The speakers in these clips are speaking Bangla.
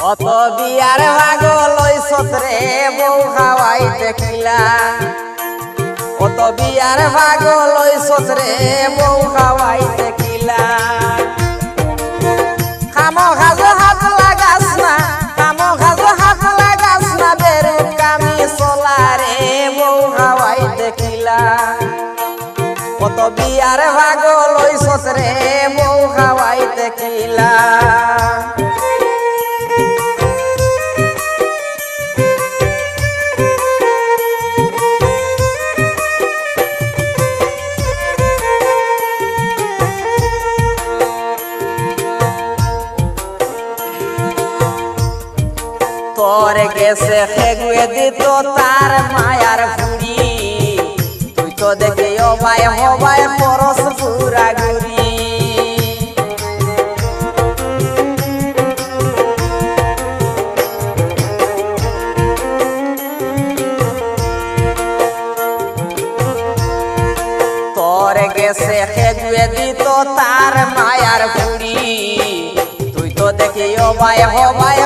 অত বিয়ার ভাগল ওই সতরে বউ খাওয়াই দেখিলা। অত বিয়ার ভাগল ওই সতরে বউ খাওয়াই দেখিলা। খামো খাজো হাত লাগাস না, খামো খাজো হাত লাগাস না বেরু কামি সোলারে বউ খাওয়াই দেখিলা। কত বিয়ার ভাগল ওই সসরে তোর গেছে। খেগুয়ে দিত তার মায়ার ফুড়ি তুই তো দেখে অবাই হবাই পরশ পুরা গুড়ি। তোর গেছে খেগুয়ে দিত তার মায়ার ফুড়ি তুই তো দেখি অবাই হবাই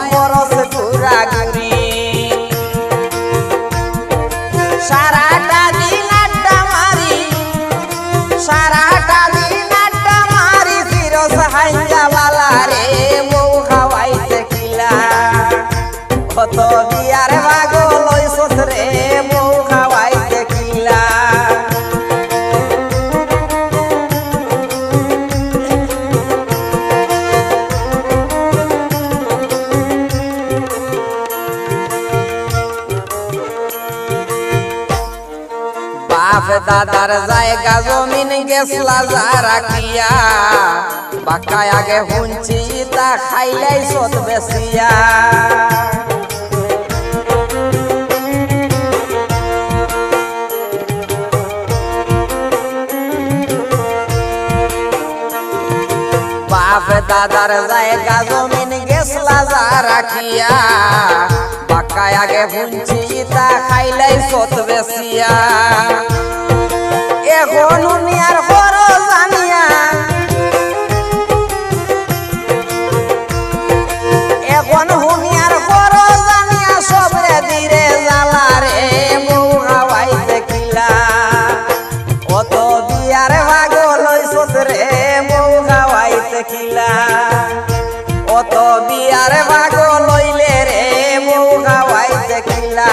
কত বিয়ার ভাগল ওই সসরে বউ খাওয়াই দেখিলা। বাপ দাদার জায়গা জমিন গেছলা যারা কিয়া, বাকায় আগে হুঞ্চি তা খাইলাই সত বেশিয়া। বাপ দাদার জায়গা জমিন গেছলা যা রাখিয়া বাকায় আগে ভুঞ্চি তা খাইলাই সত বেশিয়া। এখন উনি বড় বিয়ার ভাগল লইলে রে বউ দেখিলা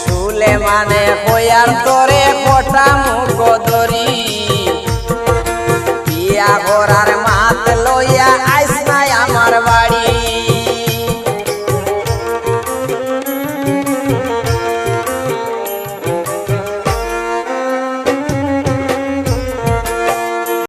শুলে মানে তোরে